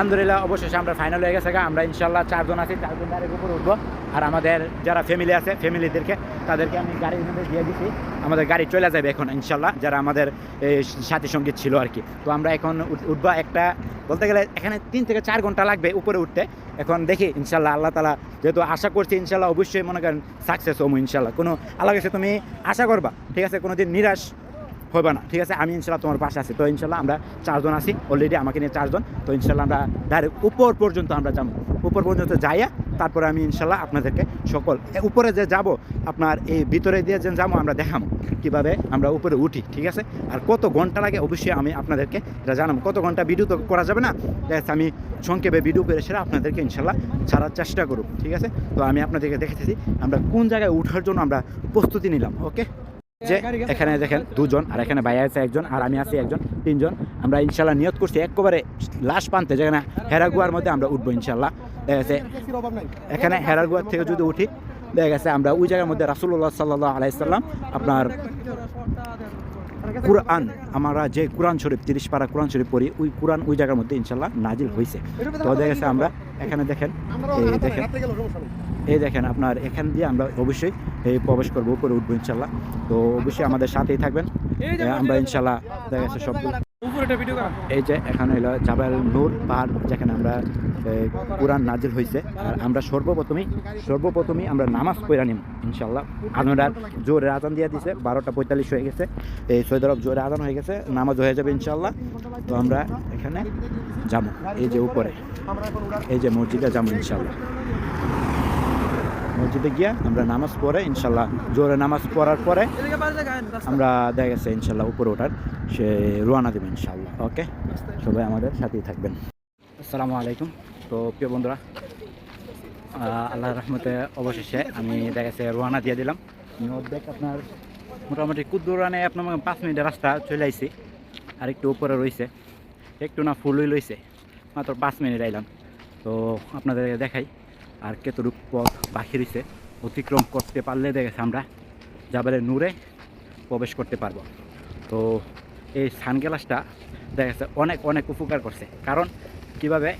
আলহামদুলিল্লাহ, অবশেষে আমরা ফাইনাল হয়ে গেছে। আমরা ইনশাল্লাহ চারজন আছি, চারজন গাড়ির উপরে উঠবো। আর আমাদের যারা ফ্যামিলি আছে ফ্যামিলিদেরকে তাদেরকে আমি গাড়ির মধ্যে দিয়ে দিচ্ছি আমাদের গাড়ি চলে যাবে এখন ইনশাল্লাহ যারা আমাদের সাথী সংগীত ছিল আর কি। তো আমরা এখন উঠ- উঠবো একটা, বলতে গেলে এখানে তিন থেকে চার ঘণ্টা লাগবে উপরে উঠতে। এখন দেখি ইনশাল্লাহ আল্লাহ তালা যেহেতু আশা করছি ইনশাল্লাহ অবশ্যই মনে করেন সাকসেস হব ইনশাল্লাহ কোনো আল্লাহ কাছে তুমি আশা করবা? ঠিক আছে কোনো দিন নিরাশ হবে না। ঠিক আছে? আমি ইনশাল্লাহ তোমার পাশে আছি। তো ইনশাল্লাহ আমরা চারজন আছি অলরেডি আমাকে নিয়ে চারজন। তো ইনশাল্লাহ আমরা ডাইরেক্ট উপর পর্যন্ত আমরা যাব। উপর পর্যন্ত যাইয়া তারপরে আমি ইনশাল্লাহ আপনাদেরকে সকল উপরে যে যাব, আপনার এই ভিতরে দিয়ে যে যাব, আমরা দেখাবো কীভাবে আমরা উপরে উঠি। ঠিক আছে? আর কত ঘণ্টা লাগে অবশ্যই আমি আপনাদেরকে এটা জানাব। কত ঘণ্টা ভিডিও তো করা যাবে না? ঠিক আমি সংক্ষেপে ভিডিও করে সেটা আপনাদেরকে ইনশাল্লাহ ছাড়ার চেষ্টা করব। ঠিক আছে? তো আমি আপনাদেরকে দেখেছি আমরা কোন জায়গায় ওঠার জন্য আমরা প্রস্তুতি নিলাম। ওকে যে এখানে দেখেন দুজন, আর এখানে ভাই আছে একজন, আর আমি আছি একজন, তিনজন। আমরা ইনশাল্লাহ নিয়ত করছি একবারে লাস্ট প্রান্তে যেখানে হেরাগুয়ার মধ্যে আমরা উঠবো ইনশাল্লাহ। দেখা গেছে এখানে হেরাগুয়ার থেকে যদি উঠি, দেখা গেছে আমরা ওই জায়গার মধ্যে রাসুল্লাহ সাল্লাহ আলাইসাল্লাম আপনার কোরআন, আমরা যে কোরআন শরীফ, তিরিশ পারা কোরআন শরীফ পড়ি, ওই কোরআন ওই জায়গার মধ্যে ইনশাল্লাহ নাজিল হয়েছে তো দেখা গেছে আমরা এখানে দেখেন, এই দেখেন। এই দেখেন আপনার এখান দিয়ে আমরা অবশ্যই এই প্রবেশ করব উপরে উঠবো ইনশাল্লাহ। তো অবশ্যই আমাদের সাথেই থাকবেন। আমরা ইনশাল্লাহ দেখা গেছে সব এই যে এখানে হলো জাবাল নূর পাহাড় যেখানে আমরা কোরআন নাজিল হয়েছে আর আমরা সর্বপ্রথমেই সর্বপ্রথমেই আমরা নামাজ পড়া নিব ইনশাল্লাহ। আমরা জোরে আজান দিয়ে দিছে বারোটা পঁয়তাল্লিশ হয়ে গেছে। এই সৈদরব জোরে আজান হয়ে গেছে নামাজ হয়ে যাবে ইনশাল্লাহ। তো আমরা এখানে যাব এই যে উপরে। এই যে মসজিদে যাব ইনশাল্লাহ। মসজিদে গিয়ে আমরা নামাজ পড়ে, ইনশাল্লাহ জোরে নামাজ পড়ার পরে আমরা দেখা গেছে ইনশাল্লাহ উপরে ওঠার, সে রোয়ানা দেবেন ইনশাল্লাহ, ওকে? সবাই আমাদের সাথেই থাকবেন। আসসালামু আলাইকুম। তো প্রিয় বন্ধুরা আল্লাহ রহমতে অবশেষে আমি দেখা গেছে রোয়ানা দিয়ে দিলাম। অর্ধেক আপনার মোটামুটি কুদ্দুরানে আপনার পাঁচ মিনিটের রাস্তা চলে আইছি, আর একটু উপরে রয়েছে একটু না ফুলই লইছে মাত্র পাঁচ মিনিট আইলাম। তো আপনাদের দেখাই। আর কতটুক পথ বাকি রয়েছে অতিক্রম করতে পারলে দেখেছে আমরা জাবালে নূরে প্রবেশ করতে পারব। তো এই সানগ্লাসটা দেখা গেছে অনেক অনেক উপকার করছে। কারণ কীভাবে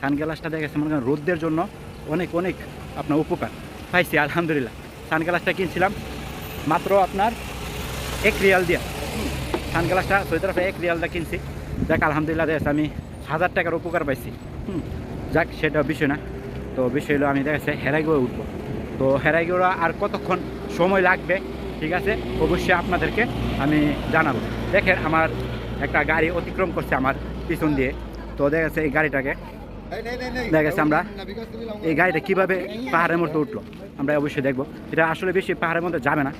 সানগ্লাসটা দেখা গেছে মনে করেন রোদ্রের জন্য অনেক অনেক আপনার উপকার পাইছি আলহামদুলিল্লাহ। সানগ্লাসটা কিনছিলাম মাত্র আপনার এক রিয়াল দিয়ে। সানগ্লাসটা সৈতর এক রিয়ালটা কিনছি। যাক আলহামদুলিল্লাহ দেখা আমি হাজার টাকার উপকার পাইছি। হুম, যাক সেটা বিষয় না। তো বিষয় হলো আমি দেখা যাচ্ছে হেরাইগুড়ে উঠবো। তো হেরাইগুড়া আর কতক্ষণ সময় লাগবে, ঠিক আছে? অবশ্যই আপনাদেরকে আমি জানাব। দেখেন আমার একটা গাড়ি অতিক্রম করছে আমার পিছন দিয়ে। তো দেখা যাচ্ছে এই গাড়িটাকে দেখা গেছে আমরা এই গাড়িটা কীভাবে পাহাড়ের মধ্যে উঠল, আমরা অবশ্যই দেখব। এটা আসলে বেশি পাহাড়ের মধ্যে যাবে না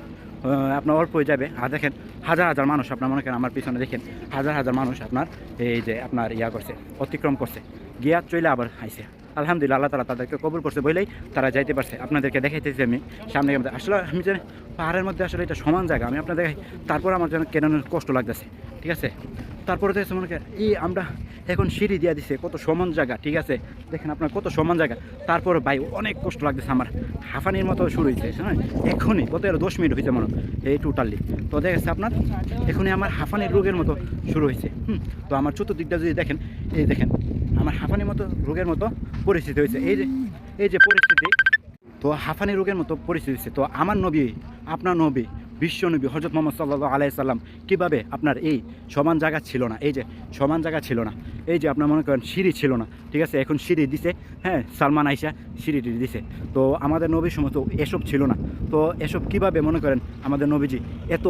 আপনার অল্পই যাবে। আর দেখেন হাজার হাজার মানুষ, আপনার মনে করেন আমার পিছনে দেখেন, হাজার হাজার মানুষ আপনার এই যে আপনার ইয়া করছে, অতিক্রম করছে। গিয়া চলে আবার আইছে। আলহামদুলিল্লাহ, আল্লাহ তালা তাদেরকে কবুল করছে বলেই তারা যাইতে পারছে। আপনাদেরকে দেখাইতেছি আমি সামনে আসলে আমি যে পাহাড়ের মধ্যে আসলে এটা সমান জায়গা, আমি আপনাদের তারপর আমার যেন কেন কষ্ট লাগতেছে, ঠিক আছে? তারপরে দেখছে মনে এই আমরা এখন সিঁড়ি দিয়ে দিছে, কত সমান জায়গা, ঠিক আছে? দেখেন আপনার কত সমান জায়গা। তারপর ভাই, অনেক কষ্ট লাগতেছে আমার। হাঁফানির মতো শুরু হয়েছে হ্যাঁ? এখনই, কত এর দশ মিনিট হয়েছে মনে এই টোটালি তো দেখেছে আপনার, এখনই আমার হাঁফানির রোগের মতো শুরু হয়েছে হুম? তো আমার চতুর্দিকটা যদি দেখেন, এই দেখেন আমার হাঁফানির মতো রোগের মতো পরিস্থিতি হয়েছে। এই যে এই যে পরিস্থিতি, তো হাঁফানি রোগের মতো পরিস্থিতি হয়েছে। তো আমার নবী, আপনার নবী বিশ্ব নবী হজরত মোহাম্মদ সাল্লাহ আলাইসাল্লাম কীভাবে আপনার এই সমান জায়গা ছিল না? এই যে সমান জায়গা ছিল না। এই যে আপনার মনে করেন সিঁড়ি ছিল না। ঠিক আছে? এখন সিঁড়ি দিছে হ্যাঁ সালমান আইসা সিঁড়িটি দিছে। তো আমাদের নবীর সময় তো এসব ছিল না। তো এসব কীভাবে মনে করেন আমাদের নবীজি এত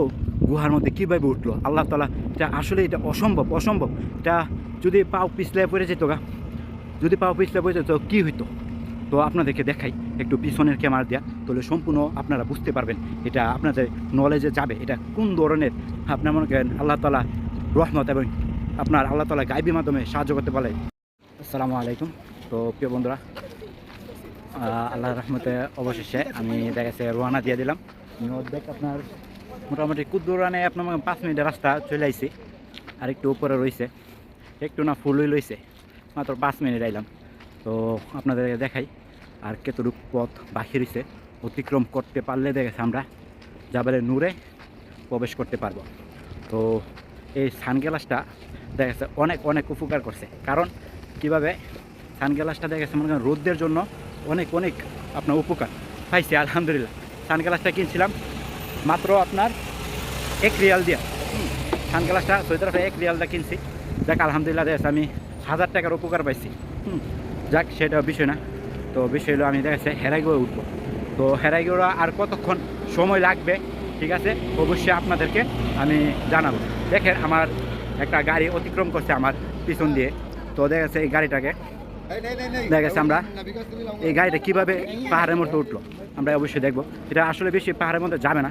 গুহার মধ্যে কীভাবে উঠল? আল্লাহ তালা এটা আসলে এটা অসম্ভব অসম্ভব। এটা যদি পাও পিছলে পড়ে যেত গা। যদি পাও পিছলে পড়ে যেত কী হইতো? তো আপনাদেরকে দেখাই, একটু পিছনের ক্যামেরা দেওয়া তাহলে সম্পূর্ণ আপনারা বুঝতে পারবেন এটা আপনাদের নলেজে যাবে। এটা কোন ধরনের? আপনার মনে করেন আল্লাহ তালা রহমত এবং আপনার আল্লাহ তালা গাইবি মাধ্যমে সাহায্য করতে পারে আসসালামু আলাইকুম। তো প্রিয় বন্ধুরা আল্লাহ রহমতে অবশেষে আমি দেখা গেছে রোয়ানা দিয়ে দিলাম। অর্ধেক আপনার মোটামুটি কুদ্দুরানে আপনার পাঁচ মিনিটের রাস্তা চলে আইছি, আর একটু উপরে রয়েছে একটু না ফুলই লইছে মাত্র পাঁচ মিনিট আইলাম। তো আপনাদেরকে দেখাই আর কতটুক পথ বাকি রয়েছে অতিক্রম করতে পারলে দেখেছে আমরা, জাবালে নূরে প্রবেশ করতে পারব। তো এই সানগ্লাসটা দেখা গেছে অনেক অনেক উপকার করছে। কারণ কীভাবে সানগ্লাসটা দেখা গেছে মনে করেন রোদ্রের জন্য অনেক অনেক আপনার উপকার পাইছি, আলহামদুলিল্লাহ। সানগ্লাসটা কিনছিলাম মাত্র আপনার এক রিয়াল দিয়া। সানগ্লাসটা সৈতর এক রিয়ালটা কিনছি। যাক, আলহামদুলিল্লাহ, দেখেছে আমি হাজার টাকার উপকার পাইছি। যাক সেটা বিষয় না। তো বিষয় হলো আমি দেখা যাচ্ছে হেরাইগড়ে উঠবো। তো হেরাইগড়া আর কতক্ষণ সময় লাগবে, ঠিক আছে? অবশ্যই আপনাদেরকে আমি জানাব। দেখেন আমার একটা গাড়ি অতিক্রম করছে আমার পিছন দিয়ে। তো দেখা যাচ্ছে এই গাড়িটাকে দেখা গেছে আমরা এই গাড়িটা কীভাবে পাহাড়ের মধ্যে উঠল, আমরা অবশ্যই দেখব। এটা আসলে বেশি পাহাড়ের মধ্যে যাবে না।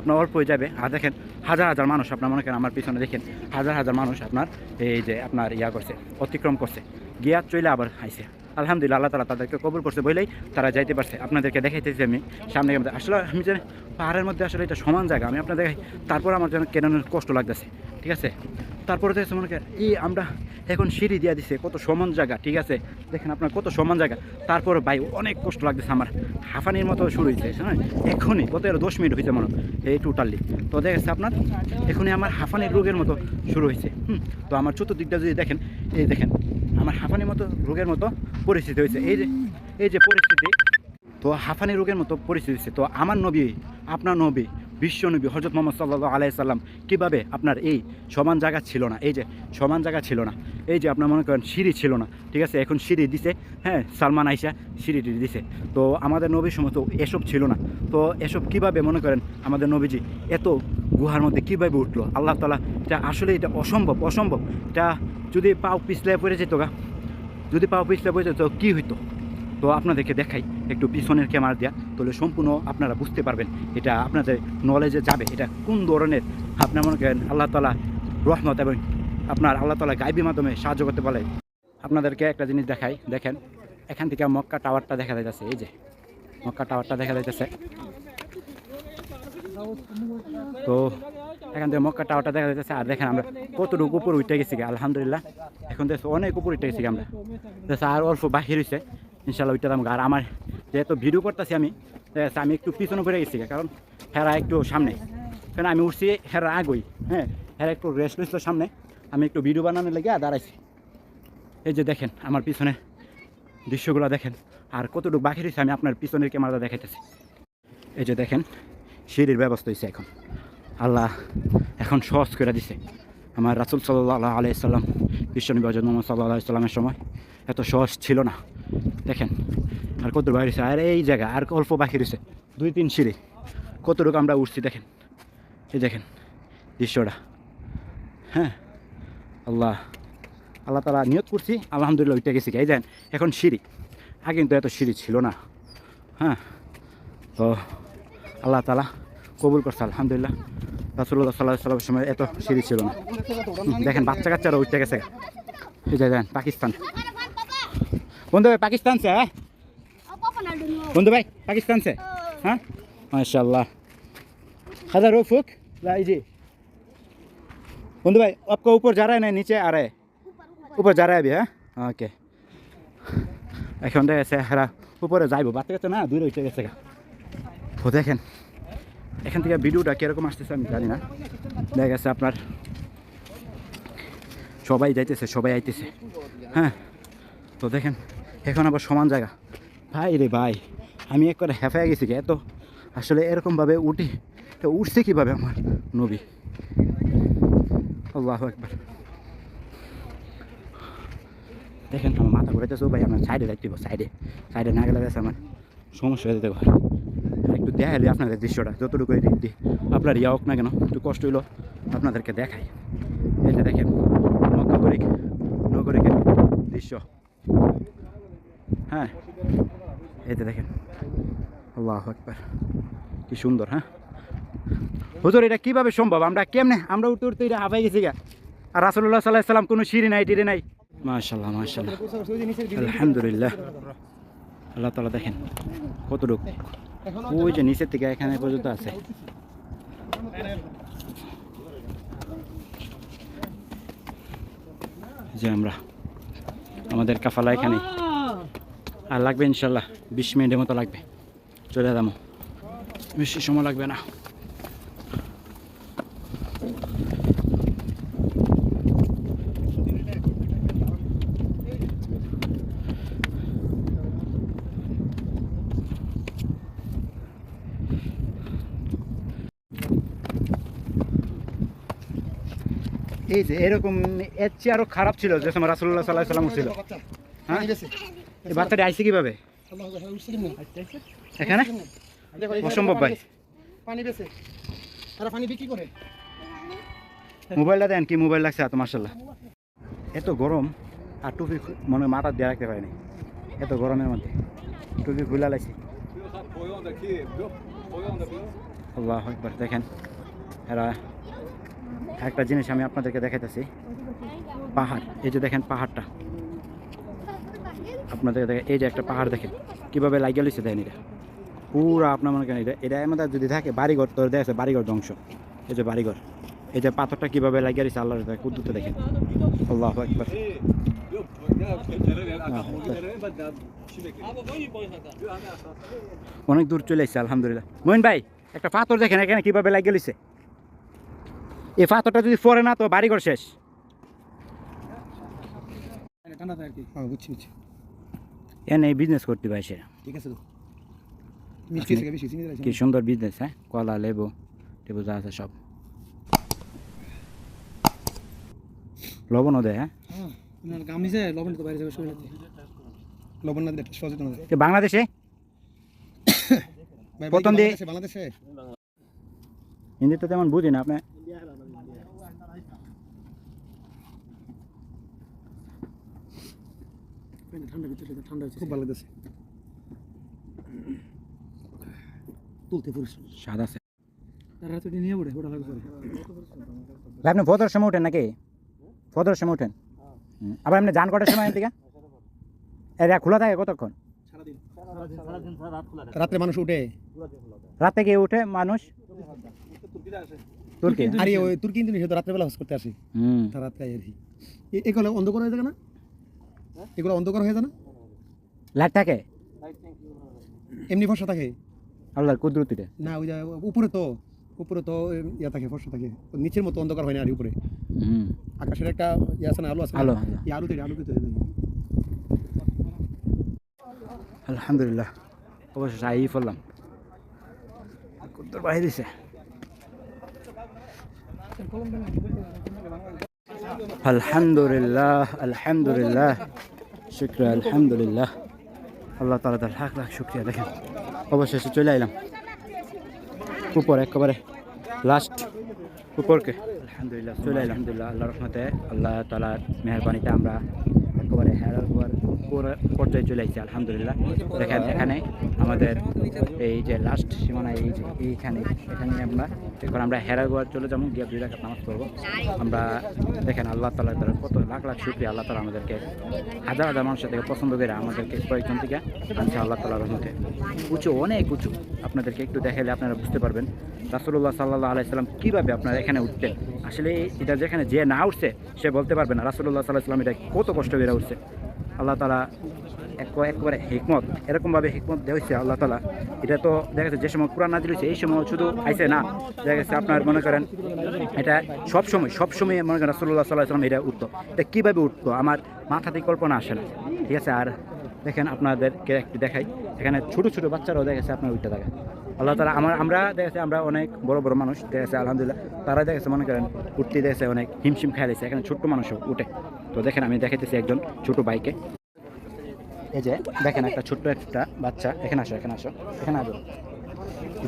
আপনার অল্পই যাবে। আর দেখেন, হাজার হাজার মানুষ আপনার, মনে করেন আমার পিছনে দেখেন, হাজার হাজার মানুষ আপনার এই যে আপনার ইয়া করছে, অতিক্রম করছে। গিয়া চলে আবার আইসে আলহামদুলিল্লাহ, আল্লাহ তালা তাদেরকে কবুল করছে বলেই তারা যাইতে পারছে। আপনাদেরকে দেখাইতেছি আমি সামনে আসলে আমি জানি পাহাড়ের মধ্যে আসলে এটা সমান জায়গা, আমি আপনাদের তারপর আমার যেন কেন কষ্ট লাগতেছে, ঠিক আছে? তারপরে দেখছে মনে এই আমরা এখন সিঁড়ি দিয়ে দিছে, কত সমান জায়গা, ঠিক আছে? দেখেন আপনার কত সমান জায়গা। তারপরে ভাই, অনেক কষ্ট লাগতেছে আমার। হাঁফানির মতো শুরু হয়েছে হ্যাঁ? এখনই, কত এর দশ মিনিট হয়েছে মনে এই টোটালি তো দেখেছে আপনার, এখনই আমার হাঁফানির রোগের মতো শুরু হয়েছে হুম? তো আমার চতুর্দিকটা যদি দেখেন, এই দেখেন আমার হাঁফানির মতো রোগের মতো পরিস্থিতি হয়েছে। এই যে এই যে পরিস্থিতি, তো হাঁফানি রোগের মতো পরিস্থিতি হয়েছে। তো আমার নবী, আপনার নবী, বিশ্ব নবী হজরত মোহাম্মদ সাল্লাহ আলাইসাল্লাম কীভাবে আপনার এই সমান জায়গা ছিল না? এই যে সমান জায়গা ছিল না। এই যে আপনার মনে করেন সিঁড়ি ছিল না। ঠিক আছে, এখন সিঁড়ি দিছে। হ্যাঁ সালমান আইসা সিঁড়িটি দিছে। তো আমাদের নবীর সময় তো এসব ছিল না। তো এসব কীভাবে মনে করেন আমাদের নবীজি এত গুহার মধ্যে কীভাবে উঠল? আল্লাহ তালা এটা আসলে এটা অসম্ভব অসম্ভব। এটা যদি পাও পিছলে পড়ে যেত গা। যদি পাও পিছলে পড়ে যেত, কী হইতো? তো আপনাদেরকে দেখাই, একটু পিছনের ক্যামেরা দেওয়া তাহলে সম্পূর্ণ আপনারা বুঝতে পারবেন এটা আপনাদের নলেজে যাবে। এটা কোন ধরনের আপনার মনে করেন আল্লাহ তালা রহমত এবং আপনার আল্লাহ তালা গাইবি মাধ্যমে সাহায্য করতে পারে আপনাদেরকে একটা জিনিস দেখাই, দেখেন, এখান থেকে মক্কা টাওয়ারটা দেখা যাইতেছে, এই যে, মক্কা টাওয়ারটা দেখা যাইতেছে। তো এখান থেকে মক্কা টাওয়ারটা দেখা যাচ্ছে আর দেখেন আমরা কতটুকু উপরে উঠে গেছি আলহামদুলিল্লাহ। এখন দেখছি, অনেক উপরে উঠে গেছি আমরা। আর অল্প বাহির হয়েছে ইনশাল্লাহ উঠতে আর আমার যেহেতু ভিডিও করতেছি আমি আমি একটু পিছনে পড়ে গেছি কারণ হেরা একটু সামনে। কারণ আমি উঠছি হেরা আগই হ্যাঁ হেরা একটু রেস্ট নিচ্ছিল সামনে। আমি একটু ভিডিও বানানোর লেগে দাঁড়াইছি। এই যে দেখেন, আমার পিছনে দৃশ্যগুলো দেখেন। আর কতটুকু বাকি রয়েছে আমি আপনার পিছনের ক্যামেরাটা দেখাইতেছি। এই যে দেখেন সিঁড়ির ব্যবস্থা হয়েছে এখন। আল্লাহ এখন সহজ করে দিছে। আমার রাসুল সাল্লাহ আলাইসাল্লাম বিশ্বনবী হজরত মোহাম্মদ সাল্লাহ আলাইসাল্লামের সময় এত সহজ ছিল না। দেখেন, আর কত বাইরে রয়েছে আর এই জায়গা, আর অল্প বাকি রয়েছে দুই তিন সিঁড়ি। কতটুকু আমরা উঠছি দেখেন। এই দেখেন, দৃশ্যটা। হ্যাঁ আল্লাহ আল্লাহ তালা নিয়ত করছি, আলহামদুলিল্লাহ উঠে গেছি এই দেন এখন সিঁড়ি। আগে কিন্তু এত সিঁড়ি ছিল না। হ্যাঁ তো আল্লাহ তালা কবুল করছে আলহামদুলিল্লাহ রাসুল্লাহ সাল্লাহ সাল্লামের সময় এত সিঁড়ি ছিল না হুম, দেখেন বাচ্চা কাচ্চারা উঠতে গেছে এই যে দেন পাকিস্তান বন্ধু ভাই পাকিস্তান সে হ্যাঁ Apa Ronaldo no? বন্ধু ভাই পাকিস্তান সে हाँ माशाल्लाह हज़ार रुफुक ला जी बंधु भाई आपका ऊपर जा रहा है ना नीचे आ रहा है ऊपर जा रहा है अभी हाँ ओके এখন দেখা গেছে হেরা উপরে যাইবো বাচ্চা গেছে না দূরে উঠে গেছে গা। তো দেখেন। এখান থেকে ভিডিওটা কীরকম আসতেছে আমি জানি না। দেখা গেছে আপনার সবাই যাইতেছে, সবাই আইতেছে। হ্যাঁ তো দেখেন, এখন আবার সমান জায়গা। ভাই রে ভাই, আমি এক করে হেফায় গেছি এত আসলে এরকমভাবে উঠি, তো উঠছে কীভাবে আমার নবী? আল্লাহ একবার দেখেন আমার মাথা ঘুরাইতেছে ভাই আমার সাইডে যাইতে সাইডে সাইডে না গেলে আমার, সমস্যা হয়ে যেতে পারে। দেখাইলে আপনাদের দৃশ্যটা যতটুকু এদিক দিয়ে আপনার ইয়া হোক না কেন একটু কষ্ট হইল আপনাদেরকে দেখাই। এটা দেখেন নগরিক নগরিকের দৃশ্য। হ্যাঁ এই যে দেখেন আল্লাহ একবার কি সুন্দর হ্যাঁ? হুজুর এটা কীভাবে সম্ভব? আমরা কেমনে আমরা উঠতে উঠতে এটা হাফাই গেছি গা। আর রাসুল্লাহ সাল্লাহ সাল্লাম কোনো সিঁড়ি নাই টিড়ি নাই। মাশাল্লাহ মাশাল্লাহ আলহামদুলিল্লাহ। আল্লাহ তালা দেখেন কতটুক। ওই যে নিচের থেকে এখানে পর্যন্ত আছে। যে আমরা, আমাদের কাফালা এখানে। আর লাগবে ইনশাল্লাহ বিশ মিনিটের মতো লাগবে। চলে যাব। বেশি সময় লাগবে না। এই যে এরকম এর চেয়ে আরও খারাপ ছিল যে সময় রাসুল্লাহ সাল্লাহ সাল্লাম ছিল। হ্যাঁ? এই বাচ্চাটা আইসে কীভাবে? এখানে? অসম্ভব ভাই। পানি বেছে। তারা পানি বিক্রি করে। মোবাইলটা দেন কি মোবাইল লাগছে এত মার্শাল্লাহ এত গরম আর টুপি মনে মাথা দিয়ে রাখতে পারিনি। এত গরমের মধ্যে। টুপি খুলে লাগছে। আল্লাহ দেখেন। এরা একটা জিনিস আমি আপনাদেরকে দেখাইতেছি। পাহাড়, এই যে দেখেন পাহাড়টা। আপনাদের দেখেন, এই যে একটা পাহাড় দেখেন, কীভাবে লাগিয়ে লইছে দেখেন এটা। পুরা আপনার মনে করেন, এটা এটা আমাদের যদি থাকে, বাড়িঘর তো দেখছে বাড়িঘর ধ্বংস। এই যে বাড়িঘর, এই যে পাথরটা কীভাবে লাগিয়ে দিচ্ছে আল্লাহ কুদ্দুতে দেখেন। আল্লাহ একবার অনেক দূর চলে এসেছে আলহামদুলিল্লাহ। মোহিন ভাই, একটা পাথর দেখেন, এখানে কীভাবে লাগিয়ে লিছে এই পাথরটা যদি পরে না তো বাড়িঘর শেষ। হ্যাঁ বুঝছি বুঝছি। এনে বিজনেস করতে পারে সে ঠিক আছে কি সুন্দর বিজনেস হ্যাঁ? কলা লেবু টেবু যা আছে সব। লবণও দেয় হ্যাঁ? হ্যাঁ বাংলাদেশে? প্রথম দিয়ে- বাংলাদেশে বাংলাদেশে? হিন্দি তো তেমন বুঝি না আপনি ঠান্ডা ভিতরে ঠান্ডা হচ্ছে খুব ভালো লাগছে তুলতে পরিশ্রম স্বাদ আছে তার নিয়ে পড়ে ওটা লাগবে ভাই, আপনি ফদর সময় উঠেন নাকি? ফদর সময় উঠেন? আবার আপনি যান কটার সময় থেকে এরা খোলা থাকে কতক্ষণ? রাত্রে মানুষ উঠে? রাত থেকে উঠে মানুষ? তুর্কি? আরে ওই তুর্কি ইন্দোনেশিয়া তো রাত্রেবেলা হস করতে আসে। হুম। তার রাত্রে আর কি। এগুলো অন্ধকার হয়ে যাবে না? এগুলো অন্ধকার হয়ে যায় না? লাইট থাকে? এমনি ফসা থাকে? আল্লাহর কুদরতিতে? না ওই যে উপরে তো উপরে তো ইয়া থাকে ফসা থাকে। তো নিচের মতো অন্ধকার হয় না আর উপরে। হুম। আকাশের একটা ইয়ে আছে না আলো আছে? আলো, আলো। এই আলুতে আলুতে তো আলহামদুলিল্লাহ। অবশেষে আই পড়লাম কুদ্দুর বাড়ি দিছে আলহামদুলিল্লাহ আলহামদুলিল্লাহ। শুক্র আলহামদুলিল্লাহ। আল্লাহ তালা তার লাখ লাখ শুক্রিয়া। দেখেন, অবশেষে চলে আইলাম। উপর, একেবারে লাস্ট উপরকে। আলহামদুলিল্লাহ, চলে আলহামদুলিল্লাহ আল্লাহ রহমতে আল্লাহ তালার মেহরবানিতে আমরা একেবারে হেরার পর্যায়ে চলে আসছি, আলহামদুলিল্লাহ। দেখেন, এখানে আমাদের এই যে লাস্ট সীমানা, এই যে এইখানে, এখানে আমরা এখন আমরা হেরাগোয়ার চলে যাব, গিয়ে দুই রাখাত নামাজ পড়ব। আমরা দেখেন আল্লাহ তালা তারা কত লাখ লাখ শুক্রিয়া, আল্লাহ তালা আমাদেরকে হাজার হাজার মানুষের থেকে পছন্দ করে আমাদেরকে কয়েকজন থেকে আনছে আল্লাহ তালার রহমতে। উঁচু, অনেক উঁচু। আপনাদেরকে একটু দেখালে আপনারা বুঝতে পারবেন রাসুল্লাহ সাল্লাহ আলাইসাল্লাম কীভাবে আপনারা এখানে উঠতেন? আসলে এটা যেখানে যে না উঠছে, সে বলতে পারবে না। রাসুল্লাহ সাল্লাহ সাল্লাম এটা কত কষ্ট বেড়ে উঠছে। আল্লাহ তালা এক একবারে হিকমত, এরকমভাবে হিকমত দেওয়া হয়েছে আল্লাহ তালা এটা তো দেখা যাচ্ছে যে সময় কোরআন নাজিল হয়েছে এই সময় শুধু আইসে না। দেখা যাচ্ছে আপনার মনে করেন, এটা সব সময় সব সময় মনে করেন রাসুল্লাহ সাল্লাহ এটা উঠতো। এটা কীভাবে উঠতো? আমার মাথাতে কল্পনা আসে না। ঠিক আছে, আর দেখেন আপনাদেরকে একটু দেখাই। এখানে ছোটো ছোটো বাচ্চারাও দেখেছে আপনার উঠতে থাকে। আল্লাহ তালা আমার আমরা দেখেছি আমরা অনেক বড় বড় মানুষ। দেখেছে আলহামদুলিল্লাহ। তারা দেখেছে মনে করেন, উঠতে দেখেছে অনেক হিমশিম দিয়েছে। এখানে ছোট্ট মানুষও উঠে। তো দেখেন, আমি দেখাইতেছি একজন ছোট বাইকে এই যে, দেখেন একটা ছোট্ট একটা বাচ্চা। এখানে আসো এখানে আসো এখানে আসো।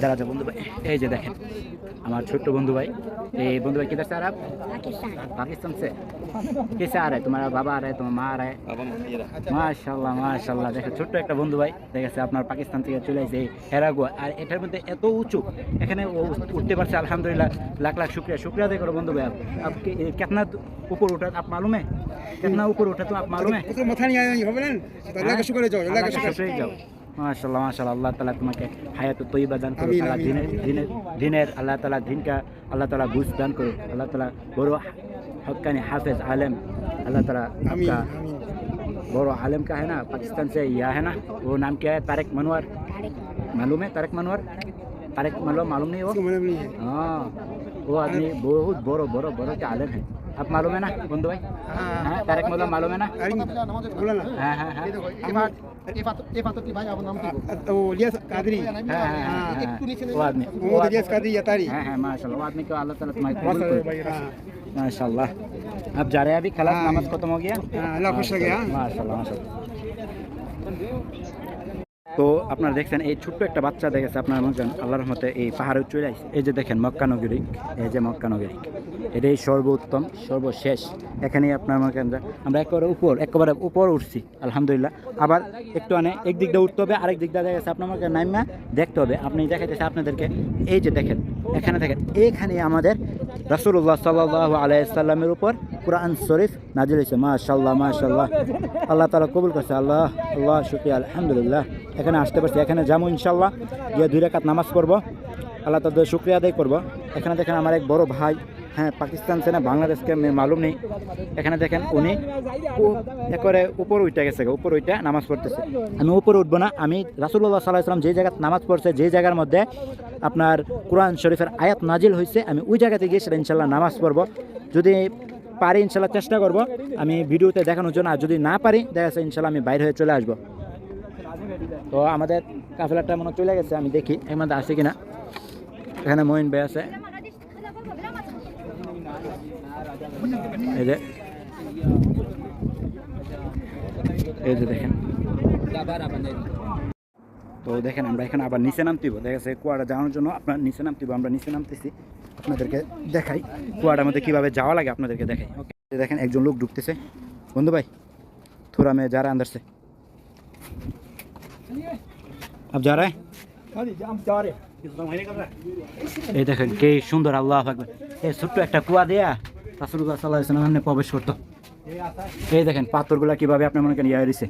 দাঁড়া যা বন্ধু ভাই, এই যে দেখেন, আমার ছোট্ট বন্ধু ভাই। এই বন্ধু ভাই কিধর দেখছে আরব? পাকিস্তান সে। কিসে আ তোমার বাবা আরে তোমার মা আরে রে মাশাল্লাহ মাশাল্লাহ দেখেন, ছোট্ট একটা বন্ধু ভাই। দেখেছে, আপনার পাকিস্তান থেকে চলে আসে এই হেরাগুয়া। আর এটার মধ্যে এত উঁচু, এখানে ও উঠতে পারছে, আলহামদুলিল্লাহ। লাখ লাখ শুক্রিয়া। শুক্রিয়া দেখো বন্ধু ভাই। আপনি কেতনা উপর উঠার আপ মালুমে? कितना ऊपर उठा तू आप मालूम है? उसको मथा नहीं आया हो तो अल्लाह का शुक्र है जाओ अल्लाह का हाँ? शुक्र है। जाओ। माशाल्लाह माशाल्लाह अल्लाह ताला तुम्हें हयात तय्यबा दान करो अल्लाह दिन दिन दिनेर अल्लाह ताला दिन का अल्लाह ताला गुस दान करो अल्लाह ताला बड़ो हक्कानी हाफिज आलम अल्लाह ताला आमीन आमीन। बोलो आलम का है ना पाकिस्तान से या है ना वो नाम क्या है? तारिक मनवर। मालूम है तारिक मनवर? तारिक मनवर मालूम नहीं वो हाँ। वो आदमी बहुत बड़ो बड़ो बड़ो के आलम है। आप मालूम है ना? बंधु भाई? हाँ, हाँ। तारिक मौला मालूम है ना? अरे हाँ हाँ हाँ। ये देखो इमान ये फातो की भाई हाँ हाँ। हाँ वो हाँ, हाँ। लियास कादरी। हाँ हाँ वो आदमी वो लियास कादरी यतारी हाँ हाँ माशाल्लाह वो आदमी को अल्लाह ताला तुम्हारी माशाल्लाह अब जा रहे हैं अभी खलास नमाज़ खत्म हो गया हाँ? अल्लाह खुश हो। गया माशाल्लाह माशाल्लाह। তো আপনারা দেখছেন, এই ছোট্ট একটা বাচ্চা দেখেছে আপনার মনে আল্লাহর রহমতে এই পাহাড়ে চলে আসছে। এই যে দেখেন, মক্কা নগরী। এই যে মক্কা এটাই সর্বোত্তম, সর্বশেষ। এখানেই আপনার মনে করেন আমরা একেবারে উপর একেবারে উপর উঠছি, আলহামদুলিল্লাহ। আবার একটু মানে এক দিক দিয়ে উঠতে হবে, আরেক দিক দিয়ে দেখা গেছে আপনার মনে নাইমা, দেখতে হবে। আপনি দেখাইতেছে আপনাদেরকে, এই যে দেখেন, এখানে দেখেন এখানে আমাদের রাসূলুল্লাহ সাল্লাল্লাহু আলাইসাল্লামের উপর কোরআন শরীফ নাজিল হয়েছে। মাশাআল্লাহ মাশাআল্লাহ। আল্লাহ তাআলা কবুল করছে। আল্লাহ আল্লাহ, শুকরিয়া, আলহামদুলিল্লাহ। এখানে আসতে পারছি। এখানে যাব ইনশাল্লাহ, গিয়ে দুই রাকাত নামাজ পড়ব। আল্লাহ তাদের শুক্রিয়া আদায় করব। এখানে দেখেন আমার এক বড় ভাই হ্যাঁ পাকিস্তান সেনা বাংলাদেশকে মালুম নেই। এখানে দেখেন উনি একবারে উপর উঠে গেছে উপর উঠে নামাজ পড়তেছে। আমি উপরে উঠবো না, আমি রাসুল্লাহ সাল্লাহ ইসলাম যে জায়গায় নামাজ পড়ছে, যে জায়গার মধ্যে আপনার কোরআন শরীফের আয়াত নাজিল হয়েছে আমি ওই জায়গাতে গিয়ে সেটা ইনশাল্লাহ নামাজ পড়ব। যদি পারি ইনশাল্লাহ চেষ্টা করব, আমি ভিডিওতে দেখানোর জন্য, আর যদি না পারি, দেখা যাচ্ছে ইনশাল্লাহ আমি বাইরে হয়ে চলে আসব। তো আমাদের কাফেলাটা মনে চলে গেছে, আমি দেখি এর মধ্যে আছে কিনা। এখানে মহিন ভাই আছে। এই যে। এই যে দেখেন। তো দেখেন, আমরা এখানে আবার নিচে নামতিব। দেখা যাচ্ছে কুয়াটা যাওয়ার জন্য আপনার নিচে নামতিব, আমরা নিচে নামতেছি। আপনাদেরকে দেখাই কুয়াটার মধ্যে কীভাবে যাওয়া লাগে আপনাদেরকে দেখাই। ওকে দেখেন, একজন লোক ঢুকতেছে। বন্ধু ভাই থোরা মেয়ে যারা আন্দারছে। अंदर से अब जा रहा है এই দেখেন কে সুন্দর আল্লাহ আকবার এই ছোট্ট একটা কুয়া দেয়া রাসুল্লাহ সাল্লাহ ইসলাম সামনে প্রবেশ করতো এই দেখেন পাথরগুলা কিভাবে আপনার মনে করেন ইয়া রয়েছে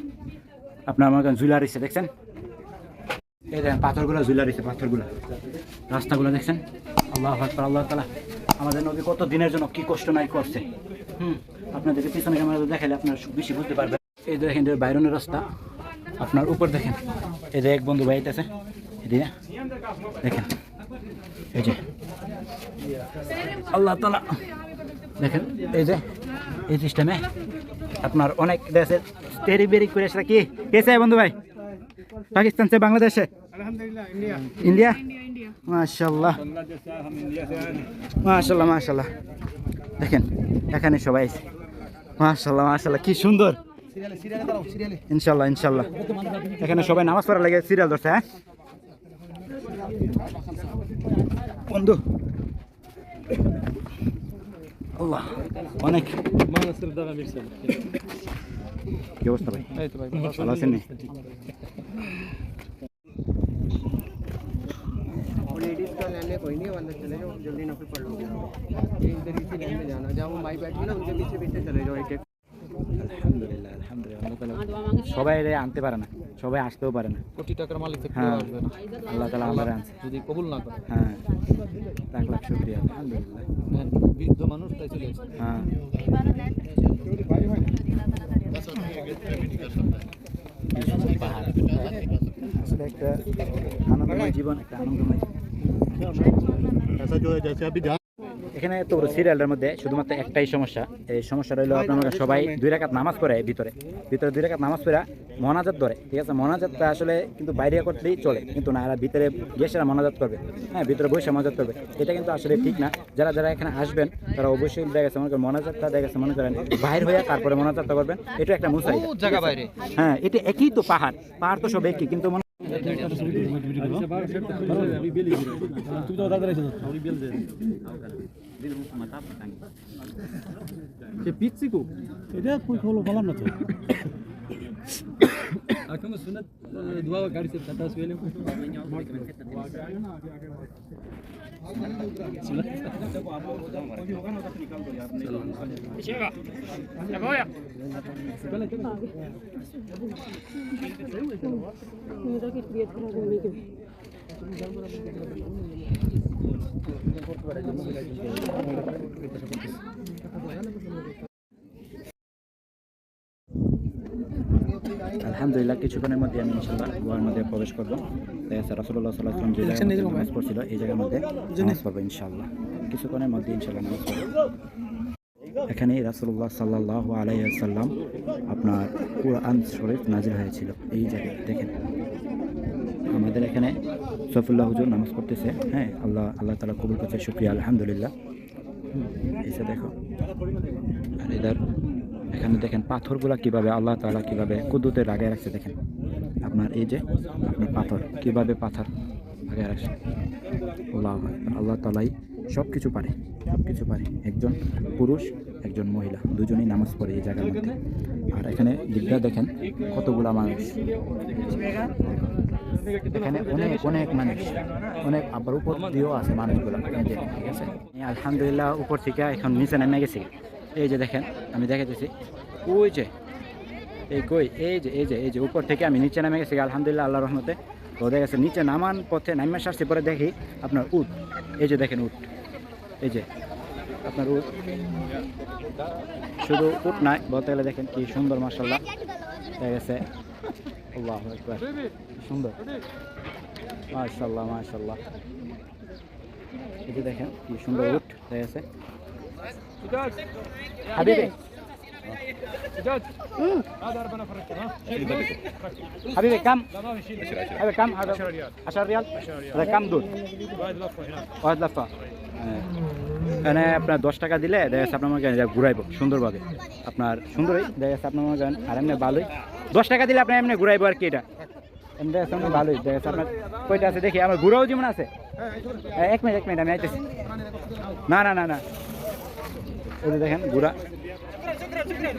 আপনার মনে করেন ঝুলা রয়েছে দেখছেন এই দেখেন পাথরগুলো ঝুলা রয়েছে পাথরগুলো রাস্তাগুলো দেখছেন আল্লাহ আকবার আল্লাহ তালা আমাদের নবী কত দিনের জন্য কি কষ্ট নাই করছে হুম আপনাদেরকে পিছনে ক্যামেরা দেখালে আপনারা বেশি বুঝতে পারবেন এই দেখেন এটা বাইরনের রাস্তা আপনার উপর দেখেন এই যে এক বন্ধু ভাই আছে এটি দেখেন, এই যে। আল্লাহ তালা দেখেন, এই যে, এই সিস্টেমে আপনার অনেক দেশে তেরি বেরি করে সেটা কি কেসে বন্ধু ভাই? পাকিস্তান সে বাংলাদেশে? ইন্ডিয়া? মাশাল্লাহ মাশাল্লাহ মাশাল্লাহ দেখেন, এখানে সবাই মাশাল্লাহ মাশাল্লাহ কি সুন্দর। সিরিয়ালে সিরিয়ালে দাঁড়াও সিরিয়ালে ইনশাল্লাহ ইনশাল্লাহ এখানে সবাই নামাজ পড়ার লাগে সিরিয়াল ধরছে হ্যাঁ বন্ধু আল্লাহ অনেক কি অবস্থা ভাই ভালো আছেন নি? लेडीज का लाइन कोई नहीं वाला चले जाओ जल्दी नौकरी पढ़ लोगे ये इधर इसी लाइन में जाना जहाँ वो माई बैठी है ना उनके पीछे पीछे चले जाओ एक एक আলহামদুলিল্লাহ আলহামদুলিল্লাহ সবাই আনতে পারে না সবাই আসতেও পারে না। কোটি টাকার মালিক হ্যাঁ আল্লাহ তালা আমার আনছে। যদি কবুল না করে। হ্যাঁ লাখ লাখ শুক্রিয়া আলহামদুলিল্লাহ। হ্যাঁ, বৃদ্ধ মানুষ তাই চলে হ্যাঁ। আসলে একটা আনন্দময় জীবন একটা আনন্দময় এখানে তো সিরিয়ালের মধ্যে শুধুমাত্র একটাই সমস্যা। এই সমস্যাটা হলো আপনার সবাই দুই রাকাত নামাজ পড়ে ভিতরে। ভিতরে দুই রাকাত নামাজ পড়ে মনাজাত ধরে ঠিক আছে? মনাজাতটা আসলে কিন্তু বাইরে করলেই চলে কিন্তু না এরা ভিতরে গিয়ে সেটা মনাজাত করবে। হ্যাঁ ভিতরে বসে মনাজাত করবে। এটা কিন্তু আসলে ঠিক না। যারা যারা এখানে আসবেন তারা অবশ্যই দেখা গেছে মনে করেন মনাজাতটা দেখা গেছে মনে করেন বাইর হয়ে তারপরে মনাজাতটা করবেন। এটা একটা মুসাই জায়গা বাইরে। হ্যাঁ এটা একই তো পাহাড়। পাহাড় তো সব একই কিন্তু তুমি তো মনে সে পিচ্ছি কো এটা কই হলো বললাম না তো আখম সুনত দুয়া গাড়ি সে টাটা সুয়েলে আলহামদুলিল্লাহ, কিছুক্ষণের মধ্যে আমি ইনশাল্লাহ গোয়ার মধ্যে প্রবেশ করব। রাসুল্লাহ সাল্লাহ আসলাম যে জায়গায় নামাজ এই জায়গার মধ্যে নামাজ পড়ব ইনশাল্লাহ কিছুক্ষণের মধ্যে ইনশাল্লাহ নামাজ পড়ব। এখানে রাসুল্লাহ সাল্লাহ আলাইসাল্লাম আপনার কোরআন শরীফ নাজির হয়েছিল। এই জায়গায় দেখেন। আমাদের এখানে সফুল্লাহ হুজুর, নামাজ পড়তেছে। হ্যাঁ আল্লাহ আল্লাহ তালা কবুল করছে, শুক্রিয়া, আলহামদুলিল্লাহ। এসে দেখো, আর এদের এখানে দেখেন পাথরগুলা কীভাবে আল্লাহ তালা কীভাবে কুদুতে লাগাই রাখছে, দেখেন। আপনার এই যে, আপনার পাথর, কীভাবে পাথর লাগাই রাখছে। আল্লাহ। আল্লাহ তালাই সব কিছু পারে সব কিছু পারে। একজন পুরুষ, একজন মহিলা, দুজনেই নামাজ পড়ে এই জায়গার মধ্যে। আর এখানে দিকটা দেখেন কতগুলা মানুষ। এখানে অনেক অনেক মানুষ, অনেক আবার উপর দিয়েও আছে মানুষগুলো। ঠিক আছে? আলহামদুলিল্লাহ, উপর থেকে এখন নিচে নেমে গেছি। এই যে দেখেন, আমি দেখাতেছি ওই যে, এই কই? এই যে এই যে এই যে, উপর থেকে আমি নিচে নেমে গেছি। আলহামদুলিল্লাহ আল্লাহ রহমতে তো দেখা গেছে। নিচে নামান পথে নামে আসছি পরে দেখি আপনার উট। এই যে দেখেন উট। এই যে, আপনার উট। শুধু উট নাই, বলতে গেলে দেখেন কি সুন্দর মাসাল্লাহ দেখা গেছে। আল্লাহ সুন্দর মাশাল্লাহ মাশাল্লাহ এই যে দেখেন কি সুন্দর উট দেখা গেছে হাবিবে حبيبي كم؟ حبيبي كم هذا؟ 10 ريال؟ هذا كم دول؟ واحد لفة এখানে আপনার দশ টাকা দিলে দেখা যাচ্ছে আপনার মনে করেন এটা ঘুরাইবো সুন্দরভাবে আপনার সুন্দরই দেখা যাচ্ছে আপনার মনে করেন আর এমনি ভালোই দশ টাকা দিলে আপনার এমনি ঘুরাইবো আর কি এটা এমনি আপনার ভালোই আপনার কয়টা আছে? দেখি আমার ঘুরাও যেমন আছে। হ্যাঁ, এক মিনিট এক মিনিট আমি আইতেছি। না না না না। যে দেখেন ঘুরা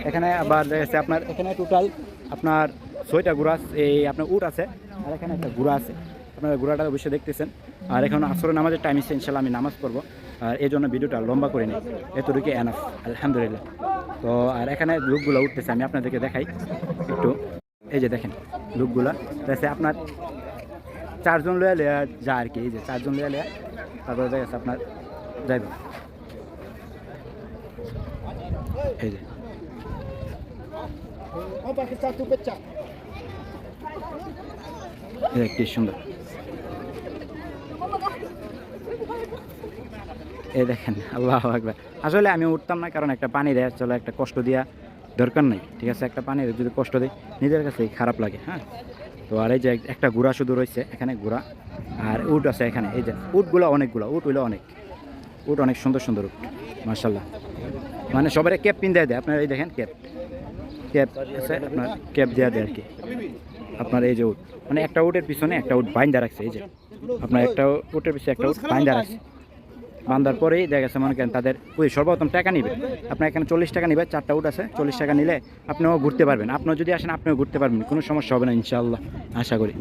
এখানে আবার যাচ্ছে আপনার এখানে টোটাল আপনার ছয়টা ঘোড়া আছে- এই আপনার উট আছে আর এখানে একটা ঘোড়া আছে। আপনারা ঘোড়াটা অবশ্যই দেখতেছেন। আর এখন আসরে নামাজের টাইম এসে ইনশাল্লাহ আমি নামাজ পড়ব। আর এই জন্য ভিডিওটা লম্বা করে নিই। এতটুকু এনাফ আলহামদুলিল্লাহ। তো আর এখানে লোকগুলো উঠতেছে আমি আপনাদেরকে দেখাই একটু। এই যে দেখেন লোকগুলা। দেখছে আপনার চারজন লয়া লয়া যায় আর কি, এই যে চারজন লয়া লয়া তারপরে দেখা যাচ্ছে আপনার যাইব। এই যে। কি সুন্দর। এই দেখেন, আল্লাহ আসলে আমি উঠতাম না, কারণ একটা পানি দেয় চলে, একটা কষ্ট দিয়া দরকার নেই, ঠিক আছে? একটা পানি যদি কষ্ট দেয় নিজের কাছে খারাপ লাগে হ্যাঁ? তো আর এই যে একটা গুড়া শুধু রয়েছে, এখানে গুড়া, আর উট আছে এখানে, এই যে উটগুলো অনেকগুলো, উট হইল অনেক। উট অনেক সুন্দর সুন্দর উট মার্শাল্লাহ মানে সবাই ক্যাপ পিন দেয় দেয় আপনার এই দেখেন ক্যাপ। ক্যাপ আছে, আপনার ক্যাপ দেওয়া দেয় আর কি। আপনার এই যে উট মানে একটা উটের পিছনে একটা উট বাইন্দা রাখছে, এই যে। আপনার একটা উটের পিছনে একটা উট বাইন্দা রাখছে। বান্ধার পরেই দেখা গেছে, মনে করেন তাদের ওই সর্বপ্রথম টাকা নিবে। আপনার এখানে চল্লিশ টাকা নিবে, চারটা উট আছে, চল্লিশ টাকা নিলে আপনিও ঘুরতে পারবেন। আপনিও যদি আসেন, আপনিও ঘুরতে পারবেন, কোনো সমস্যা হবে না, ইনশাআল্লাহ, আশা করি।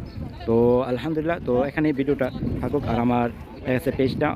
তো আলহামদুলিল্লাহ, তো এখানে ভিডিওটা থাকুক, আর আমার দেখা গেছে পেজটা